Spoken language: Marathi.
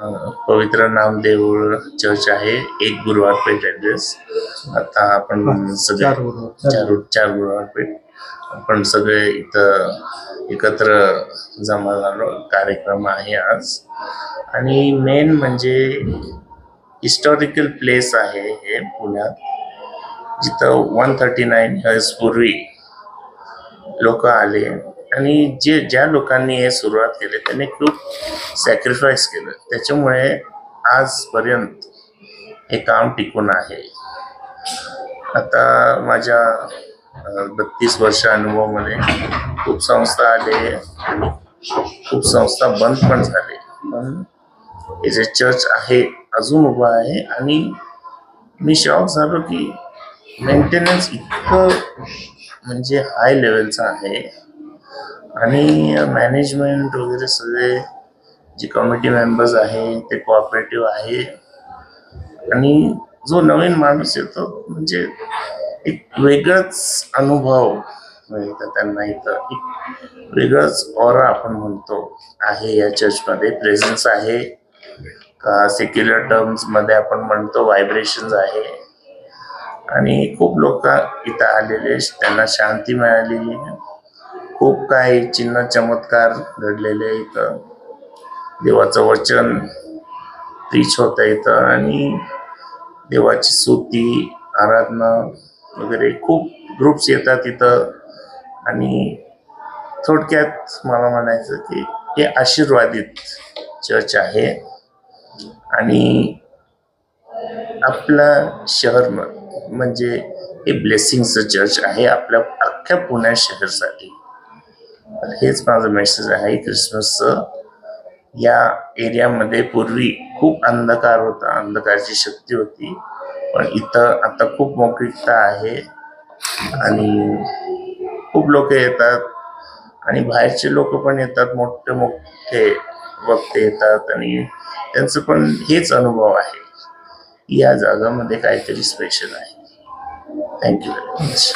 पवित्र नामदेव चर्च आहे. एक गुरुवार पेठ ऍड्रेस आता आपण सगळे चार गुरुवार. पेठ. आपण सगळे इथं एकत्र जमा झालो. कार्यक्रम आहे आज. आणि मेन म्हणजे हिस्टॉरिकल प्लेस आहे हे पुण्यात. जिथं वन थर्टी नाईन इयर्स पूर्वी लोक आले. आणि जे ज्या लोकांनी हे सुरुवात केले त्यांनी खूप सॅक्रिफाईस केलं. त्याच्यामुळे आजपर्यंत हे काम टिकून आहे. आता माझ्या बत्तीस वर्ष अनुभवामध्ये खूप संस्था आले. खूप संस्था बंद पण झाले. पण हे जे चर्च आहे अजून उभं आहे आणि मी शॉक झालो की मेंटेनन्स इतकं म्हणजे हाय लेवलचं आहे. आणि मॅनेजमेंट वगैरे सगळे जे कमिटी मेंबर्स आहे ते कोऑपरेटिव्ह आहे आणि जो नवीन माणूस येतो म्हणजे एक वेगळाच अनुभव मिळतं त्यांना इथं. एक वेगळंच ऑरा आपण म्हणतो. आहे या चर्चमध्ये प्रेझन्स आहे. का सेक्युलर टर्म्समध्ये आपण म्हणतो व्हायब्रेशन्स आहे. आणि खूप लोक इथं आलेले त्यांना शांती मिळाली. खूप काही चिन्ह चमत्कार घडलेले इथं. देवाचं वचन प्रीच होतं इथं. आणि देवाची स्तुती आराधना वगैरे खूप ग्रुप्स येतात इथं. आणि थोडक्यात मला म्हणायचं की हे आशीर्वादित चर्च आहे. आणि आपला शहर म्हणजे हे ब्लेसिंगचं चर्च आहे आपल्या अख्ख्या पुण्या शहरसाठी. हेच माझं मेसेज आहे. क्रिसमसचं या एरियामध्ये पूर्वी खूप अंधकार होता. अंधकारची शक्ती होती. पण इथं आता खूप मोकळीकता आहे. आणि खूप लोक येतात. आणि बाहेरचे लोक पण येतात. मोठे मोठे वक्ते येतात. आणि त्यांचं पण हेच अनुभव आहे. या जागामध्ये काहीतरी स्पेशल आहे. Thank you very much